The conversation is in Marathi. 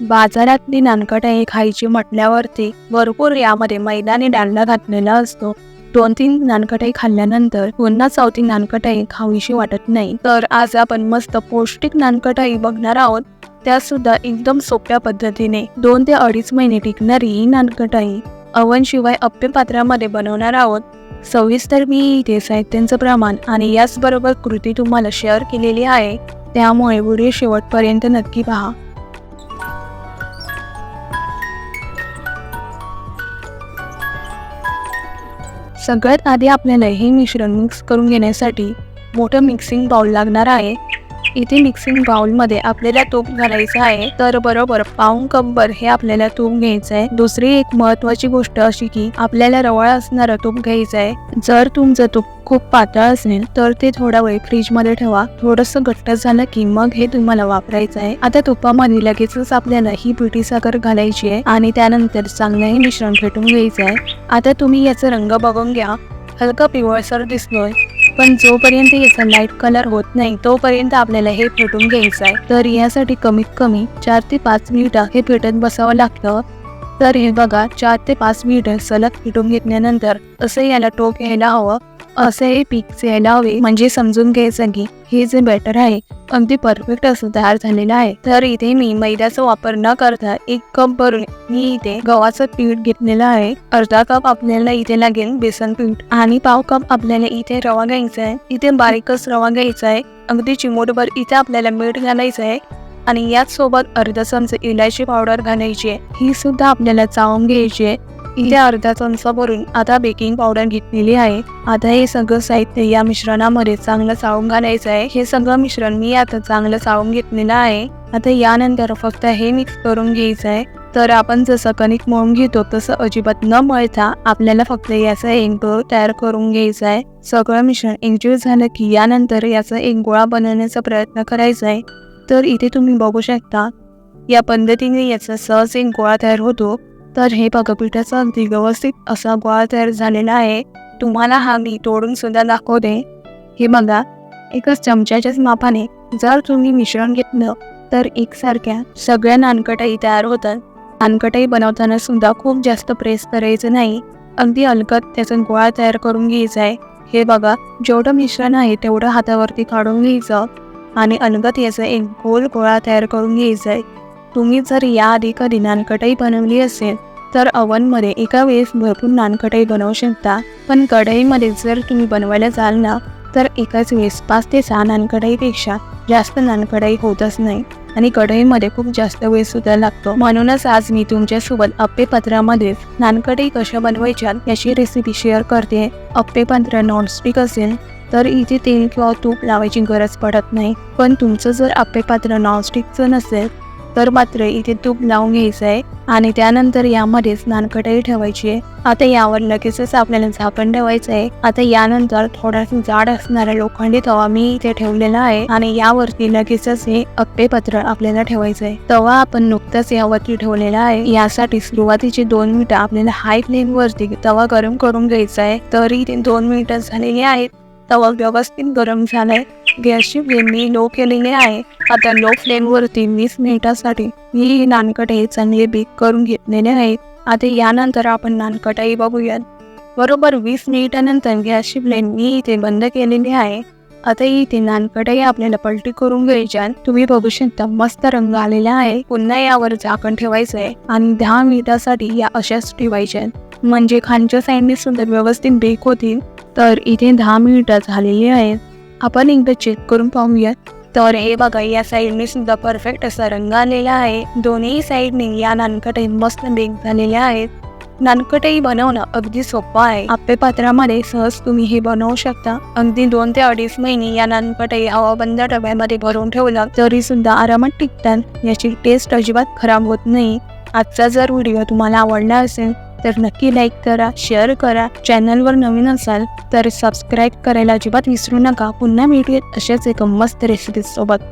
बाजारातली नानकटाई खायची म्हटल्यावरती भरपूर यामध्ये मैदानी डालला घातलेला असतो. दोन तीन नानकटाई खाल्ल्यानंतर पुन्हा चौथी नानकटाई खावीशी वाटत नाही. तर आज आपण मस्त पौष्टिक नानकटाई बघणार आहोत. त्या सुद्धा एकदम सोप्या पद्धतीने दोन ते अडीच महिने टिकणारी ही नानकटाई अवनशिवाय अप्पे पात्रामध्ये बनवणार आहोत. सविस्तर मी इथे साहित्यांचं प्रमाण आणि याचबरोबर कृती तुम्हाला शेअर केलेली आहे. त्यामुळे व्हिडिओ शेवटपर्यंत नक्की पहा. सगळ्यात आधी आपल्याला हे मिश्रण मिक्स करून घेण्यासाठी मोठं मिक्सिंग बाउल लागणार आहे. इथे मिक्सिंग बाउलमध्ये आपल्याला तूप घालायचं आहे. तर बरोबर पाऊन कंबर हे आपल्याला तूप घ्यायचं आहे दुसरी एक महत्वाची गोष्ट अशी की आपल्याला रवळ असणारं तूप घ्यायचं आहे जर तुमचं तूप खूप पातळ असेल तर ते थोडा वेळ फ्रीजमध्ये ठेवा. थोडंसं घट्ट झालं की मग हे तुम्हाला वापरायचं आहे आता तुपामध्ये लगेचच आपल्याला ही पिठी साखर घालायची आहे आणि त्यानंतर चांगलं हे मिश्रण फेटून घ्यायचं आहे आता तुम्ही याचा रंग बघून घ्या. हलका पिवळसर दिसतोय. पण जोपर्यंत याचा लाइट कलर होत नाही तोपर्यंत आपल्याला हे फेटून घ्यायचं आहे. तर यासाठी कमीत कमी चार ते पाच मिनिटं हे फेटत बसावं लागतं. तर हे बघा चार ते पाच मिनिटं सलग फेटून घेतल्यानंतर असं याला टोक यायला हवं. असे हे पीक यायला हवे म्हणजे समजून घ्यायचं की हे जे बॅटर आहे अगदी परफेक्ट असं तयार झालेलं आहे. तर इथे मी मैद्याचा वापर न करता एक कप भरून मी इथे गव्हाचं पीठ घेतलेलं आहे. अर्धा कप आपल्याला इथे लागेल बेसन पीठ आणि पाव कप आपल्याला इथे रवा घ्यायचा आहे. इथे बारीकच रवा घ्यायचा आहे. अगदी चिमूटभर इथे आपल्याला मीठ घालायचं आहे. आणि याच सोबत अर्धा चमचा इलायची पावडर घालायची आहे. ही सुद्धा आपल्याला चावून घ्यायची आहे. इथे अर्धा चमचा भरून आता बेकिंग पावडर घेतलेली आहे. आता हे सगळं साहित्य या मिश्रणामध्ये चांगलं चावून घालायचं आहे. हे सगळं मिश्रण मी आता चांगलं चावून घेतलेलं आहे. आता यानंतर फक्त हे मिक्स करून घ्यायचं आहे. तर आपण जसं कणिक मळून घेतो तसं अजिबात न मळता आपल्याला फक्त याचा एक गोळ तयार करून घ्यायचा आहे. सगळं मिश्रण एकजीव झालं की यानंतर याचा एक गोळा बनवण्याचा प्रयत्न करायचा आहे. तर इथे तुम्ही बघू शकता या पद्धतीने याचा सहज एक गोळा तयार होतो. तर हे बघा पिठाचा अगदी व्यवस्थित असा गोळा तयार झालेला आहे. तुम्हाला हा मी तोडून सुद्धा दाखवते. हे बघा एकाच चमच्याच्याच मापाने जर तुम्ही मिश्रण घेतलं तर एकसारख्या सगळ्या नानकटाई तयार होतात. नानकटाई बनवताना सुद्धा खूप जास्त प्रेस करायचं नाही. अगदी अलगद त्याचा गोळा तयार करून घ्यायचा आहे. हे बघा जेवढं मिश्रण आहे तेवढं हातावरती काढून घ्यायचं आणि अलगद याचा एक गोल गोळा तयार करून घ्यायचा आहे. तुम्ही जर याआधी कधी नानकटाई बनवली असेल तर अवनमध्ये एका वेळेस भरपूर नानकटाई बनवू शकता. पण कढईमध्ये जर तुम्ही बनवायला जाल ना तर एकाच वेळेस पाच ते सहा नानकढाईपेक्षा जास्त नानकढाई होतच नाही. आणि कढईमध्ये खूप जास्त वेळ सुद्धा लागतो. म्हणूनच आज मी तुमच्यासोबत अप्पे पत्रामध्ये नानकढाई कशा बनवायच्या याची रेसिपी शेअर करते. अप्पेपत्र नॉनस्टिक असेल तर इथे तेल किंवा तूप लावायची गरज पडत नाही. पण तुमचं जर अप्पे पात्र नॉनस्टिकचं नसेल तर मात्र इथे तूप लावून घ्यायचं आहे आणि त्यानंतर यामध्येच नानकटाई ठेवायची आहे. आता यावर लगेचच आपल्याला झाकण ठेवायचं आहे. आता यानंतर थोडासा जाड असणारा लोखंडी तवा मी इथे ठेवलेला आहे आणि यावरती लगेचच हे अप्पे पत्र आपल्याला ठेवायचं आहे. तवा आपण नुकताच यावरती ठेवलेला आहे. यासाठी सुरुवातीचे दोन मिनिटं आपल्याला हाय फ्लेम वरती तवा गरम करून घ्यायचा आहे. तरी ते दोन मिनिटं झालेली आहेत. तवा व्यवस्थित गरम झालाय. गॅसची फ्लेम मी लो केलेली आहे. आता लो फ्लेमवरती वीस मिनिटासाठी मी ही नानकटाई चांगले बेक करून घेतलेले आहेत. आता यानंतर आपण नानकटाई बघूयात. बरोबर वीस मिनिटानंतर गॅसची फ्लेम मी इथे बंद केलेली आहे. आता इथे नानकटाई आपल्याला पलटी करून घ्यायच्या तुम्ही बघू शकता मस्त रंग आलेला आहे. पुन्हा यावर झाकण ठेवायचं आहे आणि दहा मिनिटासाठी या अशाच ठेवायच्या म्हणजे खालच्या साईडने सुद्धा व्यवस्थित बेक होतील. तर इथे दहा मिनिटं झालेली आहेत. आपण एकदा चेक करून पाहूयात. तर हे बघा या साईडने सुद्धा परफेक्ट असा रंग आलेला आहे. दोन्ही साईडने या नानकटही मस्त बेक झालेल्या आहेत. नानकटही बनवणं अगदी सोपं आहे. आपल्या पात्रामध्ये सहज तुम्ही हे बनवू शकता. अगदी दोन ते अडीच महिने या नानकटाई हवाबंद डब्यामध्ये भरून ठेवलं तरी सुद्धा आरामात टिकतात. याची टेस्ट अजिबात खराब होत नाही. आजचा जर व्हिडिओ तुम्हाला आवडला असेल तर नक्की लाईक करा शेअर करा. चॅनलवर नवीन असाल तर सबस्क्राईब करायला अजिबात विसरू नका. पुन्हा भेटूयात अशाच एका मस्त रेसिपी सोबत.